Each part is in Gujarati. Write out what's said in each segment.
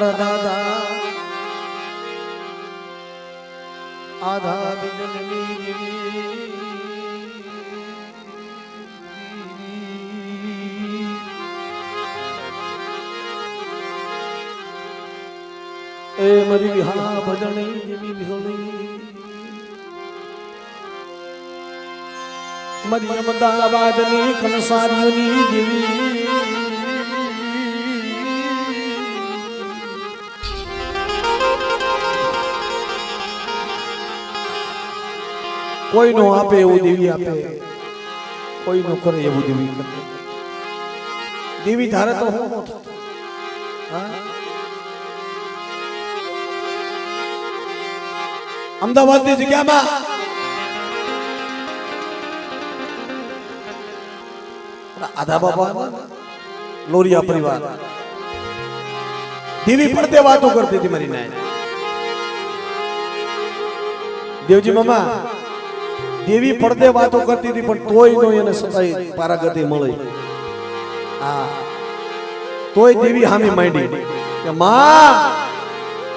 અરે દાદા આધા બિજલની ગીરી. એ મરી વિહા ભજણી વિહોણી મરી અમદાવાદની કનસારીઓની જેવી કોઈ નો આપે એવું દેવી આપે. કોઈ નો કરે એવું દેવી કરે દેવી ધારે તો હું. અમદાવાદની જગ્યામાં આધા બાબા લોરિયા પરિવાર. દેવી પડતે વાતો કરતી હતી મારી નાય દેવજી મામા. દેવી પડદે વાતો કરતી હતી પણ તોય નો એને સતાય પારાગતિ મળી. હા. તોય દેવી હામી માંડી. કે માં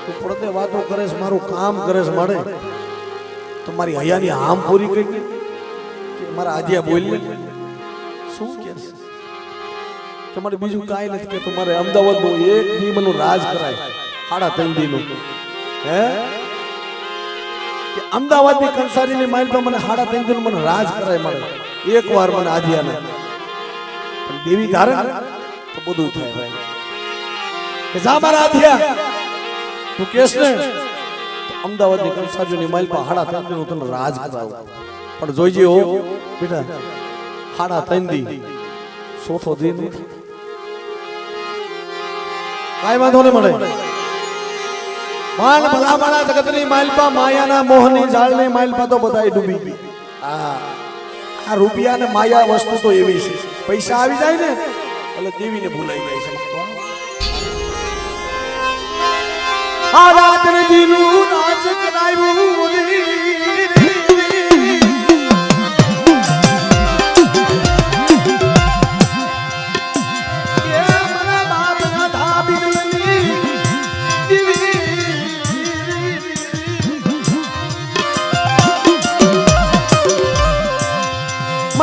તું પડદે વાતો કરે છે મારું કામ કરે છે મારે. તો મારી હયાની હામ પૂરી કરી કે મારા આજિયા બોલી શું કે? કે બીજું કાંઈ નથી કે તમારે અમદાવાદનું એક દીવનું રાજ કરાય. સાડા ત્રણ દીનું. હે? અમદાવાદની કંસારીની માઇલ પર મને હાડા ત્રણ મને રાજ કરાય મળે એક વાર મને આધ્યાને પણ દેવી ધારણ તો બધું થાય ભાઈ. કે જા મારા આધ્યા તું કેસ ને. અમદાવાદની કંસારીની માઇલ પર હાડા ત્રણ હું તને રાજ કરાવું. પણ જોઈજે હો, બેટા, હાડા દી. સોથો દી. દે કાંઈ વાંધો નહીં મળે માન ભલામણા જગતની માલપા માયાના મોહની જાળની માલપા તો બધાય ડૂબી ગઈ. આ આ રૂપિયા ને માયા વસ્તુ તો એવી છે. પૈસા આવી જાય ને એટલે દેવીને ભૂલાઈ જાય છે. આ રાત્રે દીનું નાચ કરાયું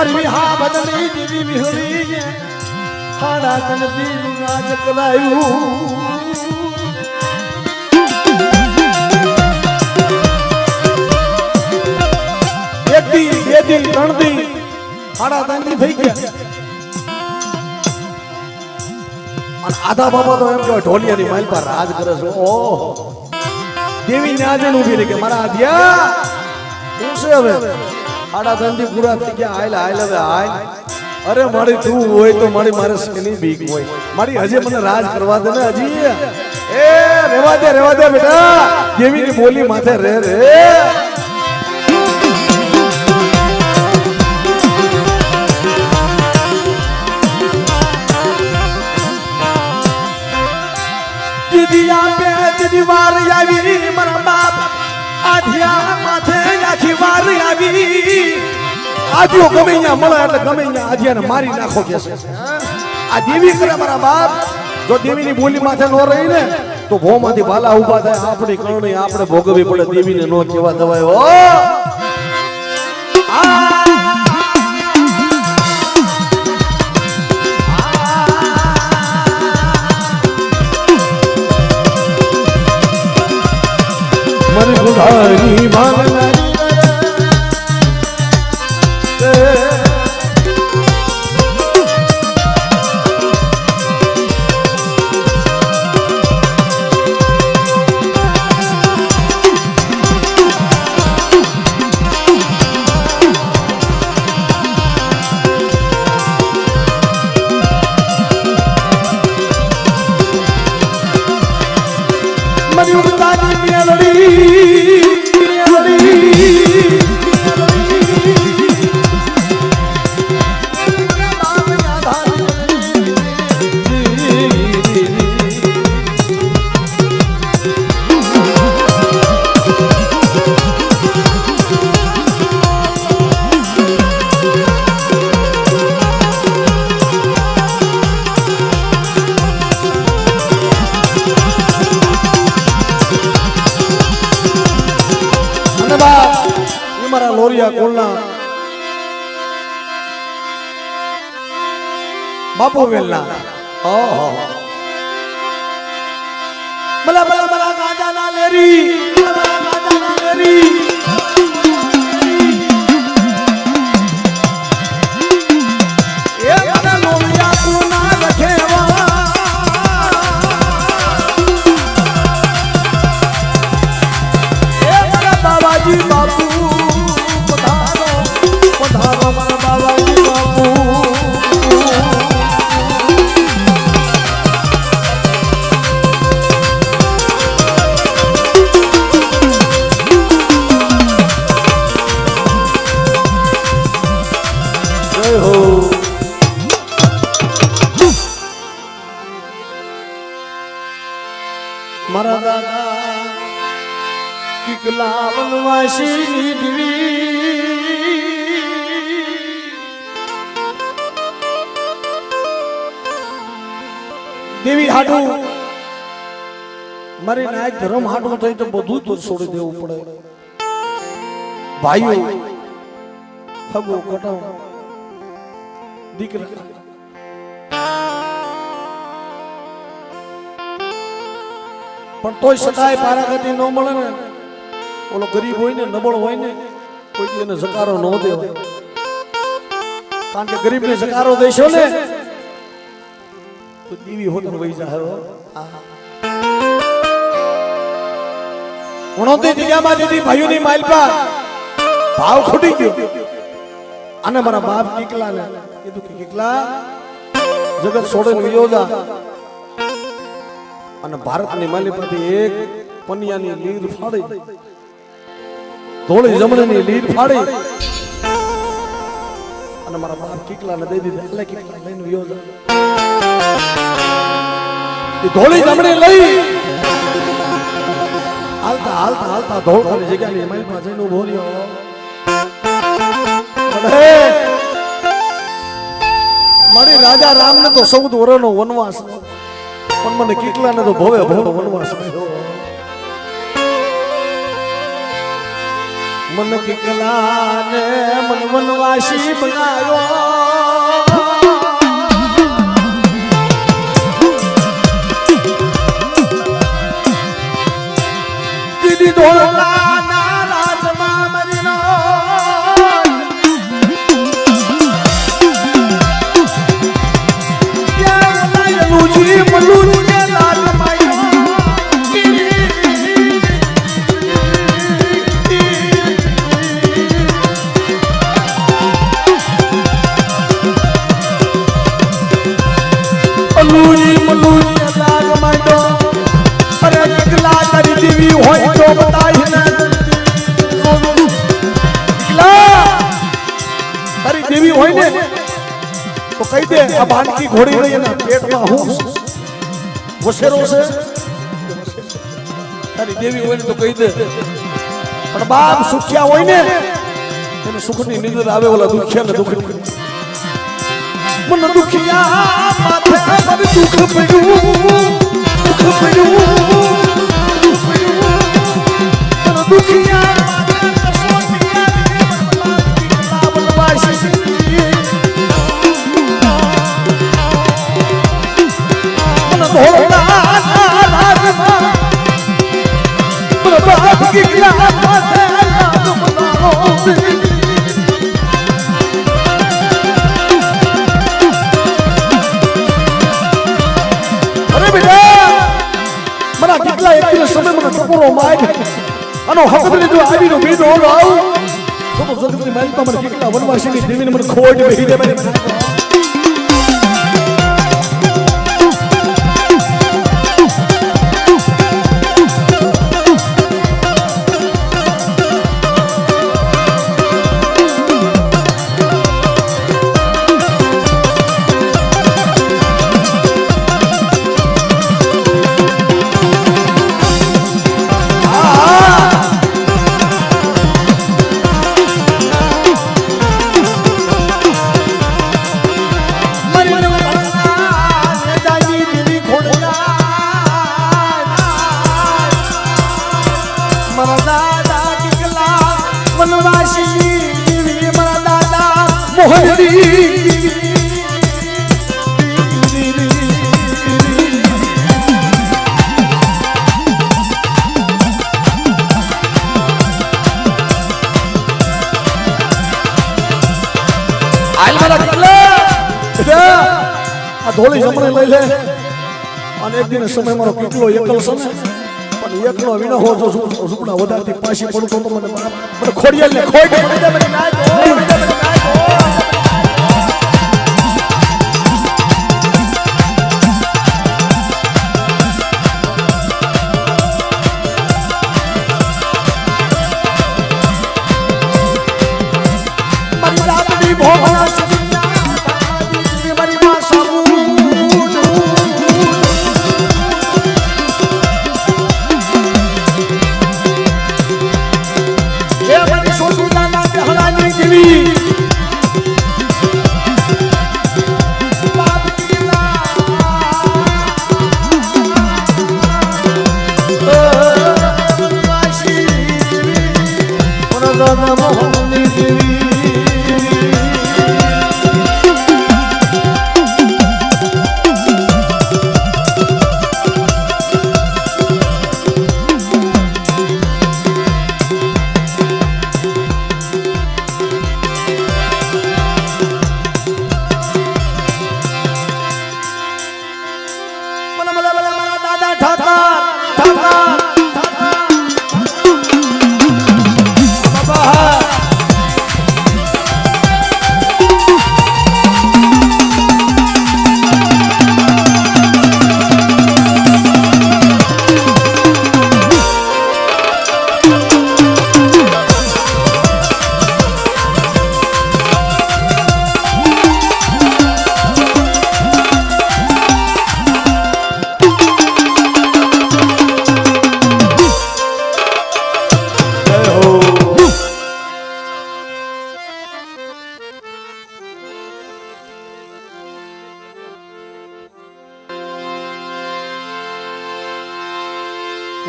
મરવી હા બદલી દેવી વિહળી હાડા તન દીનું નાચ કરાયું એક દી બે દી ત્રણ દી હાડા ત્રણ દી થઈ ગયા અને આધા બાબા તો એમ કહેવાય ઢોલિયાની માઇલ પર રાજ કરે છે ઓહો દેવી ને આજે ઊભી રહી કે મારા આધ્યા શું છે હવે આડા ધંધી પૂરા થઈ ગયા. હાલ હાલ હવે હાલ અરે, મારી તું હોય તો મારી મારે શેની બીક હોય. મારી હજી મને રાજ કરવા દે ને હજી. એ, રેવા દે રેવા દે બેટા. દેવીની બોલી માથે રે રે. આધ્યો ગમે ત્યાં મળે એટલે ગમે ત્યાં આધ્યાને મારી નાખો કે છે. આ દેવી કરે મારા બાપ. જો દેવીની બોલી માથે ન રહી ને, તો ભોમાંથી ભાલા ઊભા થાય. આપણી કરણી આપણે ભોગવવી પડે, દેવીને નો કેવા દવાય ઓ આ ગુધારી માંગનારી મારા દાદા કિકલા વનવાસી દીવી દેવી હાડું મારી નાયક ધર્મ હાડું થઈ તો બધું તો છોડી દેવું પડે. ભાઈઓ ફગો કટાવ. દીકરા પણ તોય સદાય પારાગતિ ન મળે ને. ઓલો ગરીબ હોય ને નબળ હોય ને કોઈ એને સકારો ન દેવાય. કારણ કે ગરીબને સકારો દેશો ને તો દીવી હોતન વહી જાય ઉણોતી જગ્યામાં દીધી ભાઈઓની માલપા ભાવ ખૂટી ગયો. અને મારા બાપ કીકલા ને કીધું કે કીકલા જગત છોડે વિયો જા. અને ભારતની માલિપાથી એક પનિયાની લીર ફાડી. ધોળી જમણીની લીર ફાડી. અને મારા બાપ કીકલાને દઈ દીધી. એટલે કીકલા લઈને વિયો જા એ ધોળી જમણી લઈ. હાલતા હાલતા હાલતા ધોળકાની જગ્યાની માલિપા જઈને ઊભો રહ્યો. મારી રાજા રામને તો સૌદ વરોનો વનવાસ. પણ મને કીકલાને તો ભવે ભવ વનવાસ મને કીકલાને મન વનવાસી બનાવ્યો દીદી ધોળાના વસેરો છે. તારી દેવી હોય ને તો કહી દે. પણ બાપ સુખ્યા હોય ને એને સુખની નિંદર આવે ઓલા દુખ્યા ને દુખ મન દુખ્યા માથે દુખ પડ્યું દુખ પડ્યું. આનો હક લીધો આવીનો બીજો આવ તો જગતની માલિકા મને કેટલા વનવાસીની દેવીને મને ખોટ બેહી દે મને આ જમણે લઈ લે. અને એક દિન સમય મારો કેટલો એકલ સમય પણ એકલો વિનો હો જો સુપડા વધારતી પાછી પડતો તો મને મને ખોડિયાલ ને દે. મને મને નાય ભોગણા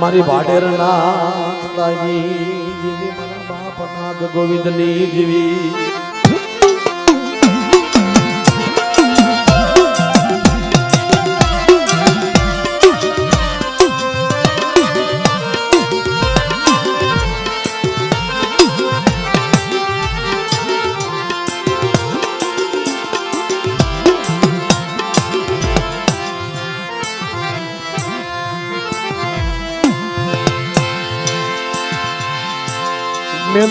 મારી દાઈ જેવી મારા બાપ નાગ ગોવિંદની જેવી.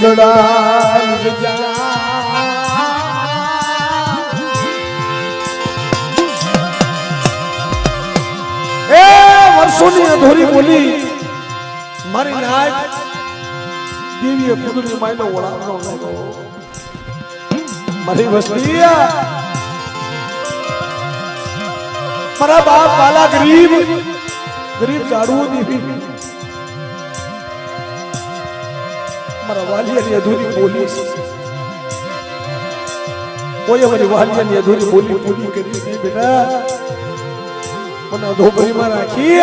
મેંદડા એ વર્ષોની અધૂરી બોલી. મારી નાય દેવીએ કુદરી માયનો ઓળાવનો લાગ્યો મારી વસ્તી મારા બાપ વાલા ગરીબ ગરીબ જાડવું દેવી મારા વાલિયાની અધૂરી બોલી. કોઈ મારી વાલિયાની અધૂરી બોલી પૂરી કરી બેટા. મને અધોગરીમાં રાખી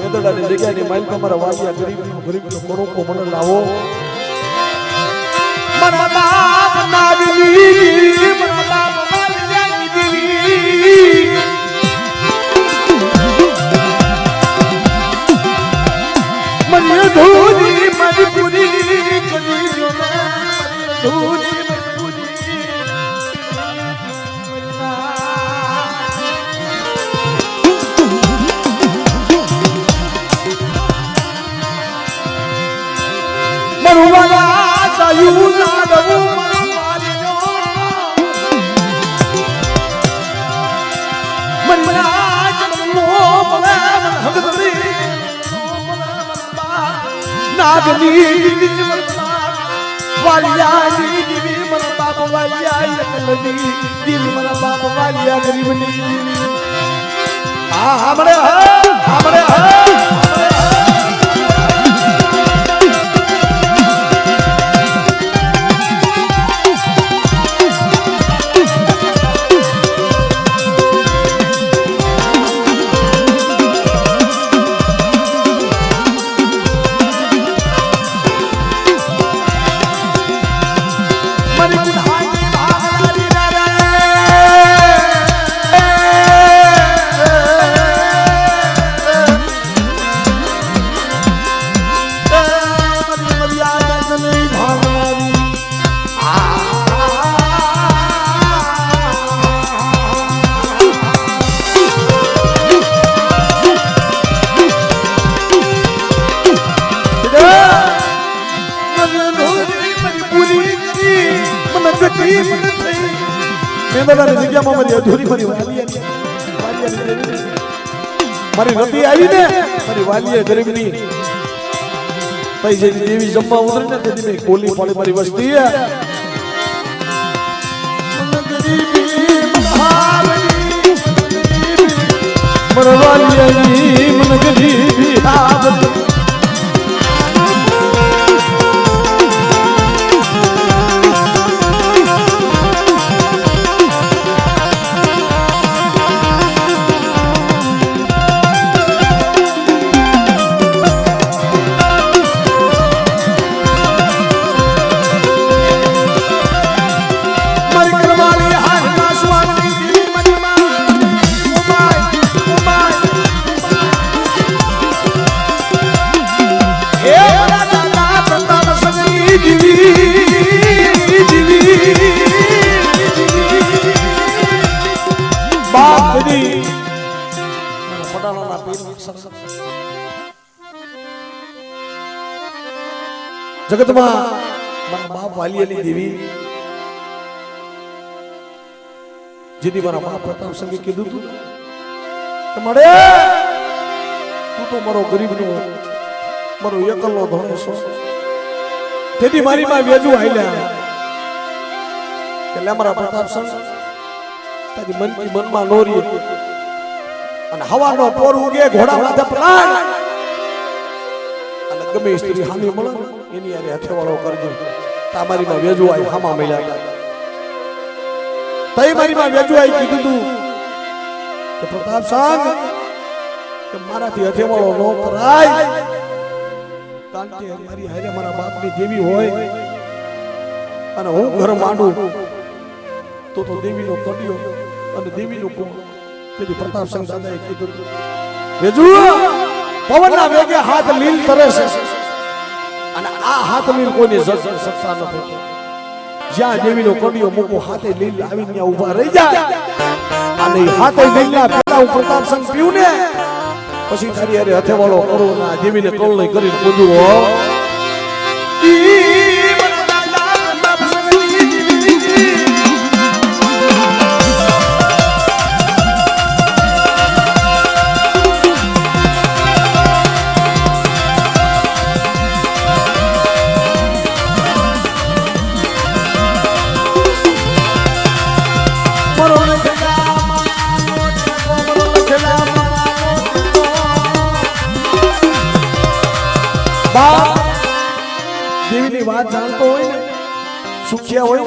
મેદડાની જગ્યાની માલિક મારા વાલિયા ગરીબ ગરીબ કોરોકો મને લાવો. મારા બાપ નાગની વાલિયાની દીવી મન બાપ વાલિયા એકલની દીવી મન બાપ વાલિયા ગરીબની હા હા હા. મારી રતી આવી ને મારી વાલીએ ગરીબની પૈસે દેવી જમવા ઉતરી ને તેથી મેં કોલી પાડી મારી વસ્તી હે. મને ગરીબી મહાવલી, સંગની દીવી, દીવી. બાપ બધી મારા પટાલાના પીર સર- જગતમાં મારા બાપ વાલિયાની દેવી જેથી મારા બાપ પ્રતાપ સંગે કીધું તું મળે તું તો મારો ગરીબનો મારો એકલનો ધોણો છો. તેથી મારી માં વેજુ હાલ્યા. એટલે અમારા મારા પ્રતાપ સંગ તારી મનથી મનમાં નોરી અને હવાનો પોર ઉગે, ઘોડા માથે પ્રાણ અને ગમે સ્ત્રી હામી મળે, એની યારે હથેવાળો કરજો. તમારી માં વેજુ આઈ હામા મળ્યા હતા. તઈ મારી માં વેજુ આવી કીધું તું કે પ્રતાપ સાંગ કે મારાથી હથેવાળો નો કરાય કે મારી હારે મારા બાપની દેવી હોય અને હું ઘર માંડું, તો તો દેવીનો કડિયો અને દેવીનો કોણ તેથી પ્રતાપ સંગ દાદાએ કીધું રેજુ પવનના વેગે હાથ લીલ કરે છે અને આ હાથ લીલ કોઈને જજ શકતા નથી જ્યાં દેવીનો કડિયો મૂકો, હાથે લીલ આવીને ઊભા રહી જાય. અને હાથે લીલના પેલા હું પ્રતાપ સિંહ પીવું ને પછી તારી હારે હથેવાળો કરો ના દેવીને કૌલ નહીં કરીને પૂજું વાત જાણતો હોય ને, સુખ્યા હોય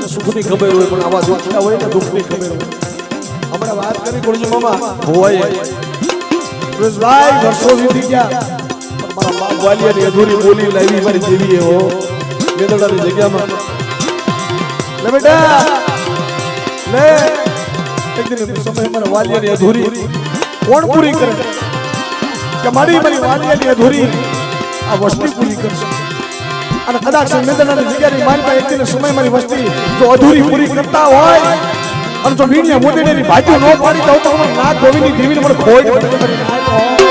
ને સુખની ખબર હોય, પણ આવા દુખ્યા હોય ને, દુઃખની ખબર હોય. હમણાં વાત કરી ગુરુજી મામા? હોય રોજભાઈ વર્ષો વીતી ગયા. મારા બાપ વાલિયાની અધૂરી બોલી લાવી મારી જેવી હો. મેદડાની જગ્યામાં. લે બેટા, લે. એક દિન સમય મારા વાલિયાની અધૂરી કોણ પૂરી કરે? કે મારી મારી વાલિયાની અધૂરી આ વસ્તી પૂરી કરશે. અને કદાચ સંવેદનાની જગ્યાની માનતા દિન સમય મારી વસ્તી જો અધૂરી પૂરી કરતા હોય, અને જો વીણિયા મોદીને ભાજુ ન પાડી, તો ના ગોવિંદની દેવીને મને ખોઈ.